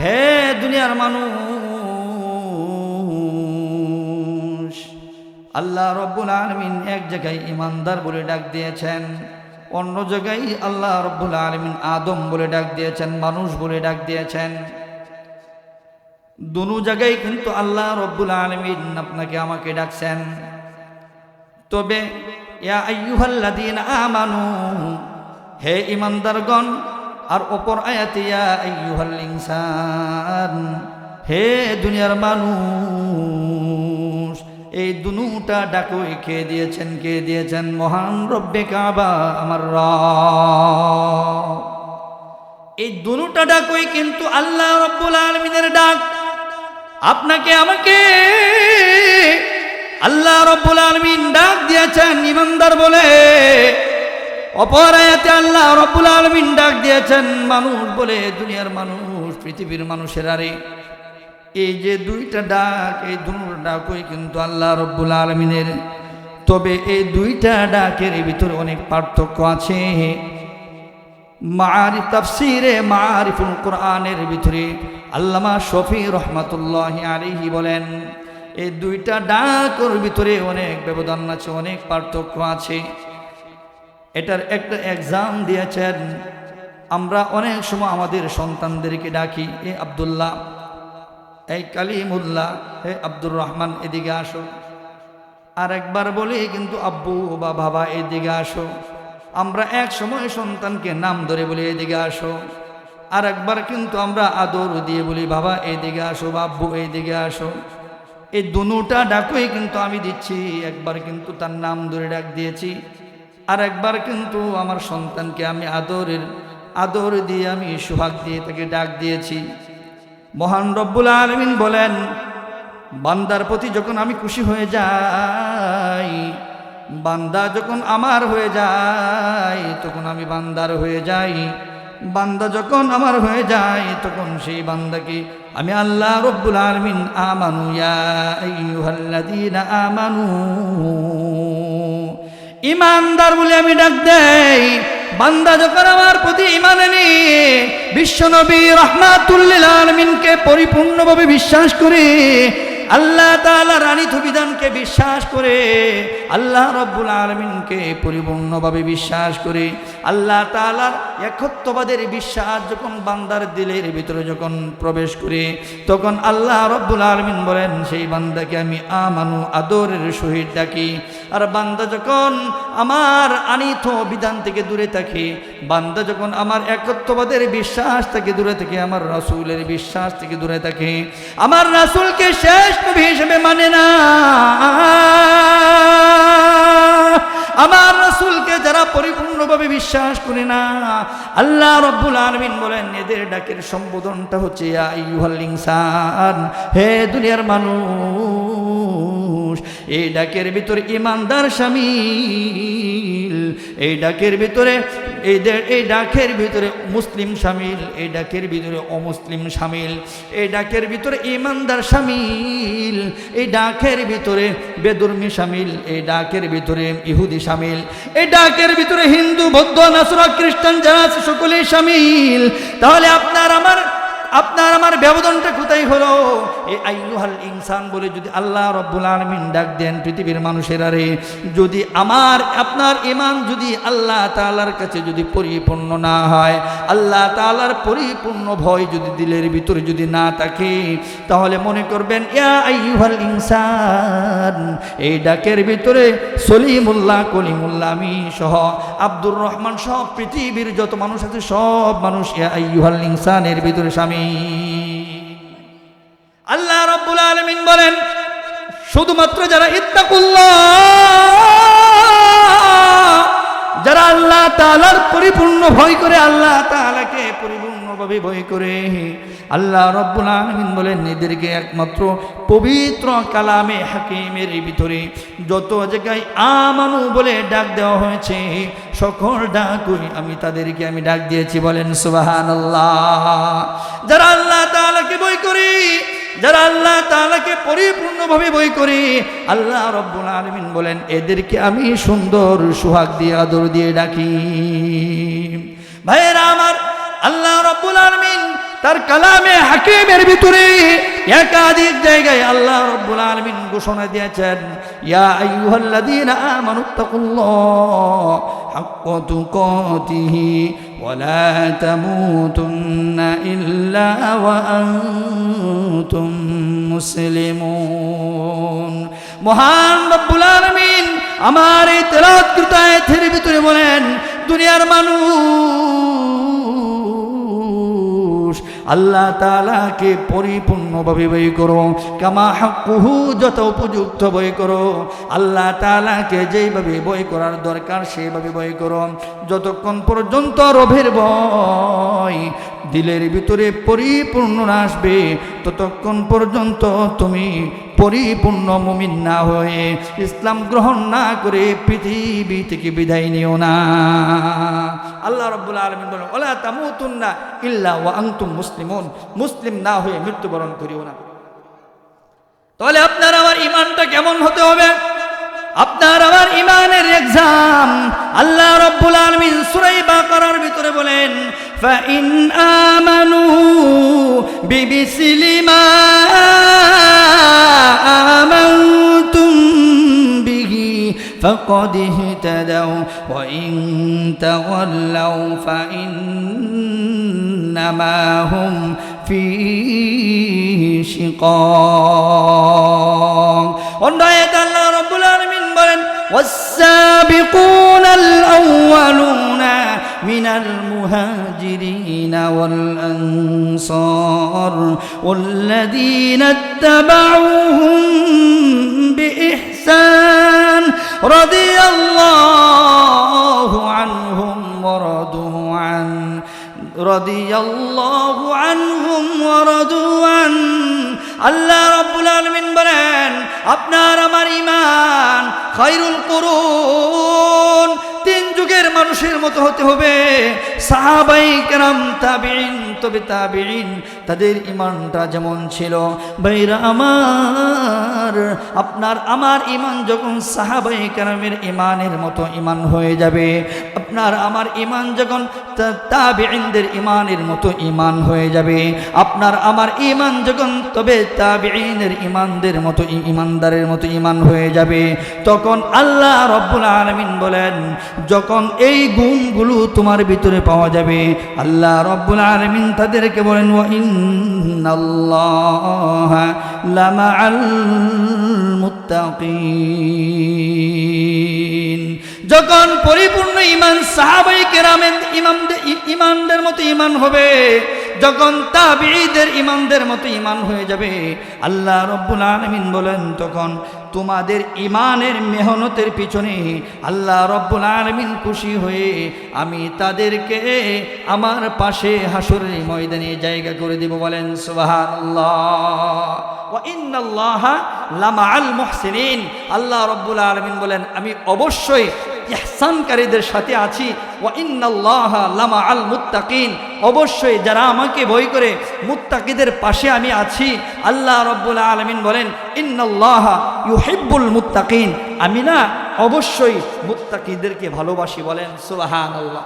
হে দুনিয়ার মানুষ, আল্লাহ রব্বুল আলমিন এক জায়গায় ইমানদার বলে ডাক দিয়েছেন, অন্য জায়গায় আল্লাহ রব্বুল আলমিন আদম বলে ডাক দিয়েছেন, মানুষ বলে ডাক দিয়েছেন। দুনু জায়গায় কিন্তু আল্লাহ রব্বুল আলমিন আপনাকে আমাকে ডাকছেন। তবে, ইয়া আমানু হে ইমানদারগণ, আর অপর আয়াতে আইয়ুহাল ইনসান, হে দুনিয়ার মানুষ, এই দুনুটা ডাকুই কে দিয়েছেন কে দিয়েছেন? মহান রব্বে কাবা, আমার রব। এই দুনুটা ডাকই কিন্তু আল্লাহ রব্বুল আলমিনের ডাক। আপনাকে, আমাকে আল্লাহ রব্বুল আলমিন ডাক দিয়েছেন, ইমানদার বলে। অপর আয়াতে আল্লাহ রব্বুল আলমিন ডাক দিয়েছেন, মানুষ বলে, দুনিয়ার মানুষ, পৃথিবীর মানুষের আরে। এই যে দুইটা ডাক, এই দুটো ডাকই কিন্তু আল্লাহ রব্বুল আলমিনের। তবে এই দুইটা ডাকের ভিতরে অনেক পার্থক্য আছে। মারি তাফসিরে মারিফুল কোরআনের ভিতরে আল্লামা শফি রহমাতুল্লাহ আলিহি বলেন, এই দুইটা ডাকর ভিতরে অনেক ব্যবধান আছে, অনেক পার্থক্য আছে। এটার একটা এক্সাম দিয়েছেন। আমরা অনেক সময় আমাদের সন্তানদেরকে ডাকি, এ আবদুল্লাহ, এই কালিমুল্লাহ, হে আব্দুর রহমান, এদিকে আসো। আর একবার বলি, কিন্তু আব্বু বা বাবা, এদিকে আসো। আমরা এক সময় সন্তানকে নাম ধরে বলি, এদিকে আসো। আর একবার কিন্তু আমরা আদর দিয়ে বলি, বাবা, এদিকে আসো, বা আব্বু এইদিকে আসো। এই দুটা ডাকই কিন্তু আমি দিচ্ছি। একবার কিন্তু তার নাম ধরে ডাক দিয়েছি। আর একবার কিন্তু আমার সন্তানকে আমি আদরের, আদর দিয়ে আমি সুহাগ দিয়ে তাকে ডাক দিয়েছি। মহান রব্বুল আলমিন বলেন, বান্দার প্রতি যখন আমি খুশি হয়ে যাই, বান্দা যখন আমার হয়ে যায়, তখন আমি বান্দার হয়ে যাই। বান্দা যখন আমার হয়ে যায়, তখন সেই বান্দাকে আমি আল্লাহ রব্বুল আলমিন আমানু আমানু। ইমানদার বলে আমি ডাক দেই। বান্দা যখন আমার প্রতি ইমান এনে, বিশ্বনবী রহমাতুল্লিল আলমিনকে পরিপূর্ণভাবে বিশ্বাস করে আল্লাহ তালা রানী বিধানকে বিশ্বাস করে, আল্লাহ রব্বুল আলমিনকে পরিপূর্ণভাবে বিশ্বাস করে, আল্লাহ তালার একত্ববাদের বিশ্বাস যখন বান্দার দিলের ভিতরে যখন প্রবেশ করে, তখন আল্লাহ রব্বুল আলমিন বলেন, সেই বান্দাকে আমি আমানু আদরের সহিত ডাকি। আর বান্দা যখন আমার আনিত বিধান থেকে দূরে থাকে, বান্দা যখন আমার একত্ববাদের বিশ্বাস থেকে দূরে থাকে, আমার রাসুলের বিশ্বাস থেকে দূরে থাকে, আমার রাসুলকে শেষ নবী হিসেবে মানে না। আমার রসুলকে যারা পরিপূর্ণভাবে বিশ্বাস করে না, আল্লাহ রব্বুল আলমিন বলেন, এদের ডাকের সম্বোধনটা হচ্ছে হে দুনিয়ার মানুষ, এই ডাকের ভিতরে ইমানদার সামিল এই ডাকের ভিতরে, এই এই ডাকের ভিতরে মুসলিম সামিল, এই ডাকের ভিতরে অমুসলিম সামিল, এই ডাকের ভিতরে ইমানদার সামিল, এই ডাকের ভিতরে বেদুর্মি সামিল, এই ডাকের ভিতরে ইহুদি সামিল, এই ডাকের ভিতরে হিন্দু, বৌদ্ধ, নাসরা, খ্রিস্টান, যারা সকলেই সামিল। তাহলে আপনার আমার আপনার আমার ব্যবধানটা কোথায় হলো? এই আইয়ুহাল ইনসান বলে যদি আল্লাহ রব্বুল আলমিন ডাক দেন পৃথিবীর মানুষের আরে, যদি আমার, আপনার ইমান যদি আল্লাহ তালার কাছে যদি পরিপূর্ণ না হয়, আল্লাহ তালার পরিপূর্ণ ভয় যদি দিলের ভিতরে যদি না থাকে, তাহলে মনে করবেন, ইয়া আইয়ুহাল ইনসান, এই ডাকের ভিতরে সলিমুল্লাহ, কলিমুল্লাহ, আমি সহ আব্দুর রহমান সহ পৃথিবীর যত মানুষ আছে, সব মানুষ ইয়া আইয়ুহাল ইনসানের ভিতরে স্বামী। আল্লাহ রব্বুল আলমিন বলেন, শুধুমাত্র যারা ইত্তাকুল্লাহ, যারা আল্লাহ তালার পরিপূর্ণ ভয় করে, আল্লাহ তালাকে পরিপূর্ণভাবে ভয় করে। আল্লাহ রব্বুল আলমিন বলেন এদেরকে একমাত্র পবিত্র কালামে হাকিমের ভিতরে যত জায়গায় আমানু বলে ডাক দেওয়া হয়েছে, সকল ডাকুই আমি তাদেরকে আমি ডাক দিয়েছি, বলেন সুবাহান আল্লাহ যারা আল্লাহ তালাকে বই করি, যারা আল্লাহ তালাকে পরিপূর্ণভাবে বই করি, আল্লাহ রব্বুল আলমিন বলেন, এদেরকে আমি সুন্দর সুহাগ দিয়ে, আদর দিয়ে ডাকি। তার কালামে হাকিমের ভিতরে একাধিক জায়গায় আল্লাহ রব্বুল আলামিন ঘোষণা দিয়েছেন, ইয়া আইয়ুহাল্লাযীনা আমানুত্তাকুল্লাহ হাক্কা তুকাতিহি ওয়ালা তামুতুন্না ইল্লা ওয়া আনতুম মুসলিমুন। মহান রব্বুল আলামিন আমার এই তেলাওয়াতকৃত আয়াতের ভিতরে বলেন, দুনিয়ার মানুষ আল্লাহ তালাকে পরিপূর্ণভাবে বই করো, কামা হাকুহু যত উপযুক্ত বই করো। আল্লাহ তালাকে যেইভাবে বই করার দরকার সেইভাবে বই করো। যতক্ষণ পর্যন্ত রভের বয় দিলের ভিতরে পরিপূর্ণ আসবে, ততক্ষণ পর্যন্ত তুমি পরিপূর্ণ মুমিন না হয়ে ইসলাম গ্রহণ না করে পৃথিবী থেকে বিদায় নিও না। আল্লাহ রব্বুল আলমিন বলেন, ওলা তামুতুন্না ইল্লা ওয়া আনতুম মুসলিমুন। মুসলিম না হয়ে মৃত্যুবরণ করিও না। তাহলে আপনার আমার ইমানটা কেমন হতে হবে? আপনার আমার ইমানের এক্সাম আল্লাহ রব্বুল আলমিন সুরাই বাকারার ভিতরে বলেন فإن آمنوا بمثل ما آمنتم به فقد اهتدوا وإن تولوا فإنما هم في شقاق অন্য আয়াতে আল্লাহ রাব্বুল আলামিন বলেন والسابقون الأولون من المهاجرين والأنصار والذين اتبعوهم بإحسان رضي الله عنهم ورضوا عنه رضي الله عنهم ورضوا عنه আল্লাহ রব্বুল আলমিন বলেন আপনার আমার ইমান খাইরুল করুন তিন যুগের মানুষের মতো হতে হবে। সাহাবাই কেরাম তাবিন তবে তাবিন তাদের ইমানটা যেমন ছিল। বাইরা আমার, আপনার, আমার ইমান যখন সাহাবাই কেরামের ইমানের মতো ইমান হয়ে যাবে, আপনার, আমার ইমান যখন তাবিনদের ইমানের মতো ইমান হয়ে যাবে, আপনার, আমার ইমান যখন তবে তাবিনের ইমানদের মতো ইমানদারের মতো ইমান হয়ে যাবে, তখন আল্লাহ রব্বুল আলমিন বলেন যখন এই গুণগুলো তোমার ভিতরে পাওয়া যাবে, আল্লাহ রব্বুল আলমিন তাদেরকে বলেন যখন পরিপূর্ণ ইমান সাহাবাই কেরামেন ইমামদের ইমানদের মতো ইমান হবে যখন তাবিদের ইমানদের মতো ইমান হয়ে যাবে, আল্লাহ রব্বুল আলমিন বলেন, তখন তোমাদের ইমানের মেহনতের পিছনে আল্লাহ রব্বুল আলমিন খুশি হয়ে আমি তাদেরকে আমার পাশে হাসুরের ময়দানে জায়গা করে দেব বলেন সুবাহান আল্লাহ রব্বুল আলমিন বলেন, আমি অবশ্যই ইহসানকারীদের সাথে আছি। ওয়া ইন্নাল্লাহ লামা আল মুত্তাকিন। অবশ্যই যারা আমাকে ভয় করে, মুত্তাকিদের পাশে আমি আছি। আল্লাহ রব্বুল আলমিন বলেন, ইন্নাল্লাহ ইউহিব্বুল মুত্তাকিন। আমি না অবশ্যই মুত্তাকিদেরকে ভালোবাসি বলেন সুবাহান আল্লাহ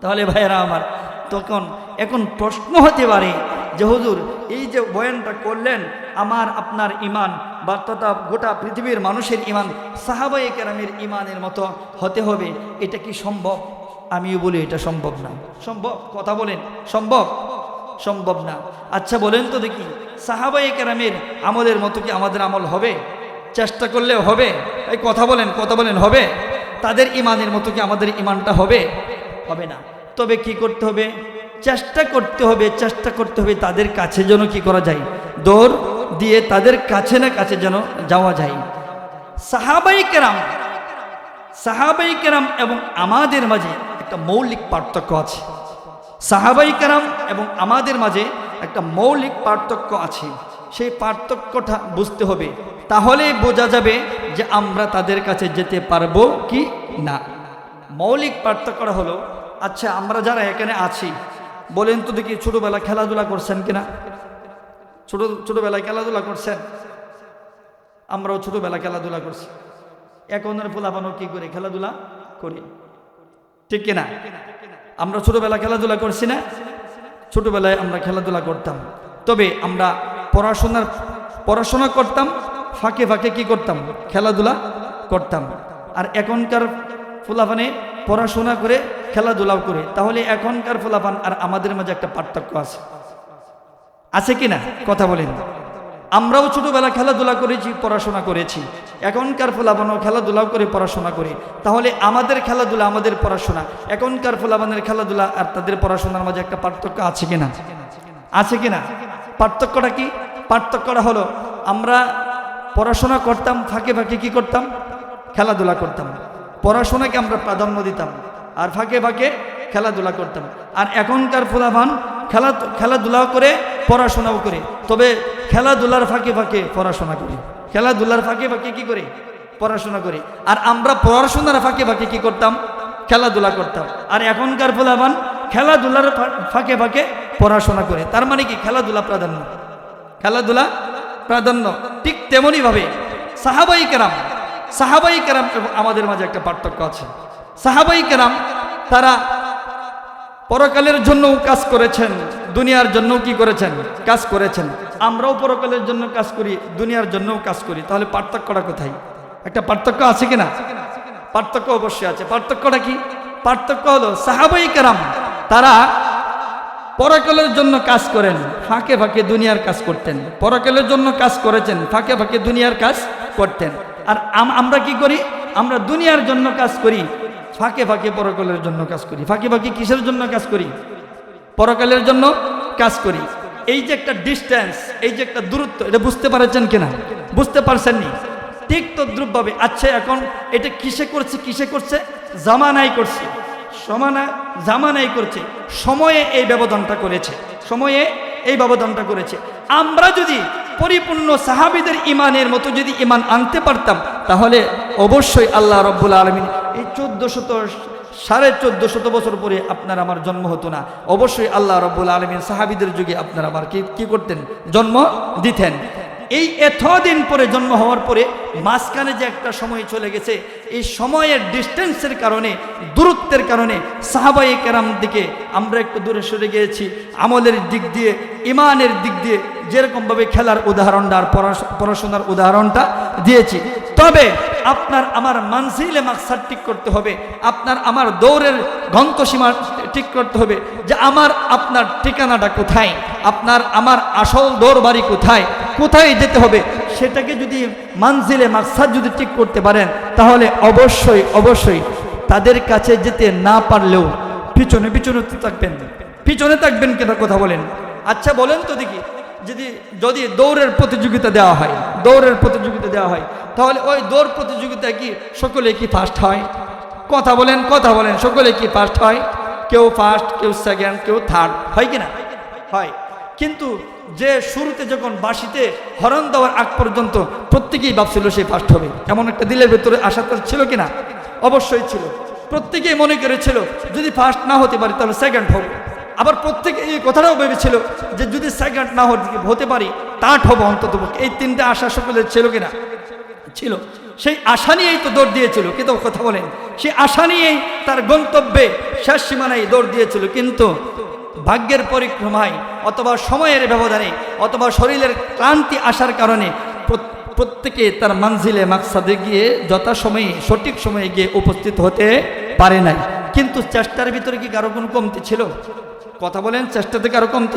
তাহলে ভাইয়েরা আমার, তখন এখন প্রশ্ন হতে পারে যে, হুজুর, এই যে বয়ানটা করলেন, আমার আপনার ইমান বা তথা গোটা পৃথিবীর মানুষের ইমান সাহাবাই কেরামের ইমানের মতো হতে হবে। এটা কি সম্ভব? আমিও বলি এটা সম্ভব না। সম্ভব? কথা বলেন। সম্ভব? সম্ভব না। আচ্ছা বলেন তো দেখি সাহাবাই কেরামের আমলের মতো কি আমাদের আমল হবে? চেষ্টা করলেও হবে? এই কথা বলেন কথা বলেন, হবে? তাদের ইমানের মতো কি আমাদের ইমানটা হবে? হবে না। তবে কি করতে হবে? চেষ্টা করতে হবে, চেষ্টা করতে হবে তাদের কাছে যেন কি করা যায়। দৌড় দিয়ে তাদের কাছে না কাছে যেন যাওয়া যায়। সাহাবাই কেরাম সাহাবাই কেরাম এবং আমাদের মাঝে একটা মৌলিক পার্থক্য আছে। সাহাবাই কেরাম এবং আমাদের মাঝে একটা মৌলিক পার্থক্য আছে। সেই পার্থক্যটা বুঝতে হবে। তাহলে বোঝা যাবে যে আমরা তাদের কাছে যেতে পারব কি না। মৌলিক পার্থক্যটা হলো আচ্ছা আমরা যারা এখানে আছি, বলেন তো দেখি ছোটোবেলা খেলাধুলা করছেন কিনা? ছোট, ছোটোবেলায় খেলাধুলা করছেন? আমরাও ছোটোবেলা খেলাধুলা করছি। এখনের ফুলাপানো কি করে খেলাধুলা করি? ঠিক কিনা? আমরা ছোটোবেলা খেলাধুলা করছি না? ছোটবেলায় আমরা খেলাধুলা করতাম। তবে আমরা পড়াশোনার, পড়াশোনা করতাম, ফাঁকে ফাঁকে কি করতাম? খেলাধুলা করতাম। আর এখনকার ফুলাফানে পড়াশোনা করে, খেলাধুলাও করে। তাহলে এখনকার ফুলাফান আর আমাদের মাঝে একটা পার্থক্য আছে। আছে কি না? কথা বলেন। আমরাও ছোটবেলা খেলাধুলা করেছি, পড়াশোনা করেছি। এখনকার ফলাবানও খেলাধুলাও করে, পড়াশোনা করে। তাহলে আমাদের খেলাধুলা আমাদের পড়াশোনা। এখনকার ফলাবানের খেলাধুলা আর তাদের পড়াশোনার মাঝে একটা পার্থক্য আছে কি না? আছে কি না? পার্থক্যটা কি? পার্থক্যটা হলো, আমরা পড়াশোনা করতাম, ফাঁকে ফাঁকে কি করতাম? খেলাধুলা করতাম। পড়াশোনাকে আমরা প্রাধান্য দিতাম আর ফাঁকে ফাঁকে খেলাধুলা করতাম। আর এখনকার ফোলাভান খেলা খেলাধুলাও করে পড়াশোনাও করে। তবে খেলাধুলার ফাঁকে ফাঁকে পড়াশোনা করি। খেলাধুলার ফাঁকে ফাঁকে কি করে? পড়াশোনা করি। আর আমরা পড়াশোনার ফাঁকে ফাঁকে কি করতাম? খেলাধুলা করতাম। আর এখনকার ফোলাভান খেলাধুলার ফাঁকে ফাঁকে পড়াশোনা করে। তার মানে কি? খেলাধুলা প্রাধান্য। খেলাধুলা প্রাধান্য। ঠিক তেমনইভাবে সাহাবাই কেরাম সাহাবাই কেরাম আমাদের মাঝে একটা পার্থক্য আছে। সাহাবাই কেরাম, তারা পরকালের জন্যও কাজ করেছেন, দুনিয়ার জন্য কি করেছেন? কাজ করেছেন। আমরাও পরকালের জন্য কাজ করি, দুনিয়ার জন্যও কাজ করি। তাহলে পার্থক্যটা কোথায়? একটা পার্থক্য আছে কিনা? পার্থক্য অবশ্যই আছে। পার্থক্যটা কি? পার্থক্য হলো সাহাবাই কেরাম, তারা পরকালের জন্য কাজ করেন, ফাঁকে ফাঁকে দুনিয়ার কাজ করতেন। পরকালের জন্য কাজ করেছেন, ফাঁকে ফাঁকে দুনিয়ার কাজ করতেন। আর আম- আমরা কি করি? আমরা দুনিয়ার জন্য কাজ করি ফাঁকে ফাঁকে পরকালের জন্য কাজ করি। ফাঁকে ফাঁকে কিসের জন্য কাজ করি? পরকালের জন্য কাজ করি। এই যে একটা ডিস্টেন্স এই যে একটা দূরত্ব, এটা বুঝতে পারছেন কিনা? বুঝতে পারছেননি? ঠিক তদ্রুপভাবে আচ্ছা এখন এটা কিসে করছে কিসে করছে? জামানাই করছে। সমানা জামানাই করছে। সময়ে এই ব্যবধানটা করেছে। সময়ে এই ব্যবধানটা করেছে। আমরা যদি পরিপূর্ণ সাহাবিদের ইমানের মতো যদি ইমান আনতে পারতাম, তাহলে অবশ্যই আল্লাহ রব্বুল আলমিন এই চোদ্দ শত সাড়ে চোদ্দ শত বছর পরে আপনার আমার জন্ম হতো না। অবশ্যই আল্লাহ রব্বুল আলমিন সাহাবিদের যুগে আপনার আমার কি কি করতেন? জন্ম দিতেন। এই এতদিন পরে জন্ম হওয়ার পরে মাঝখানে যে একটা সময় চলে গেছে, এই সময়ের ডিস্টেন্সের কারণে, দূরত্বের কারণে সাহাবাই কেরাম দিকে আমরা একটু দূরে সরে গিয়েছি। আমলের দিক দিয়ে ইমানের দিক দিয়ে যেরকমভাবে খেলার উদাহরণটা আর পড়াশ- পড়াশোনার উদাহরণটা দিয়েছি। তবে আপনার আমার মানসিলে মাকসাদ ঠিক করতে হবে, আপনার আমার দৌড়ের গন্তসীমা ঠিক করতে হবে যে আমার, আপনার ঠিকানাটা কোথায়, আপনার আমার আসল দৌড় বাড়ি কোথায় কোথায় যেতে হবে, সেটাকে যদি মানজিলে মাকসাদ যদি ঠিক করতে পারেন, তাহলে অবশ্যই অবশ্যই তাদের কাছে যেতে না পারলেও পিছনে পিছনে থাকবেন। পিছনে থাকবেন কেন কথা বলেন? আচ্ছা বলেন তো দেখি। যদি যদি দৌড়ের প্রতিযোগিতা দেওয়া হয়, দৌড়ের প্রতিযোগিতা দেওয়া হয়, তাহলে ওই দৌড় প্রতিযোগিতায় কি সকলে কি ফার্স্ট হয়? কথা বলেন কথা বলেন, সকলে কি ফার্স্ট হয়? কেউ ফার্স্ট কেউ সেকেন্ড কেউ থার্ড হয় কি না? হয়। কিন্তু যে শুরুতে যখন বাসিতে হরণ দেওয়ার আগ পর্যন্ত প্রত্যেকেই ভাবছিল সে ফার্স্ট হবে। এমন একটা দিলের ভেতরে আশা তো ছিল কি না? অবশ্যই ছিল। প্রত্যেকেই মনে করেছিল, যদি ফার্স্ট না হতে পারে তাহলে সেকেন্ড হব। আবার প্রত্যেকে এই কথাটাও ভেবেছিল যে যদি সেকেন্ড না হতে- পারি তাট হব অন্তত এই তিনটে আশা সকলের ছিল কিনা? ছিল। সেই আশা নিয়েই তো দৌড় দিয়েছিল কিন্তু কথা বলেন? সেই আশা নিয়েই তার গন্তব্যে শেষ সীমানায় দৌড় দিয়েছিল, কিন্তু ভাগ্যের পরিক্রমায় অথবা সময়ের ব্যবধানে অথবা শরীরের ক্লান্তি আসার কারণে প্রত্যেকে তার মানজিলে মাকসাদে গিয়ে যথাসময়ে, সঠিক সময়ে গিয়ে উপস্থিত হতে পারে নাই। কিন্তু চেষ্টার ভিতরে কি কারও কোনো কমতি ছিল? কথা বলেন চেষ্টা থেকে আরও কমতি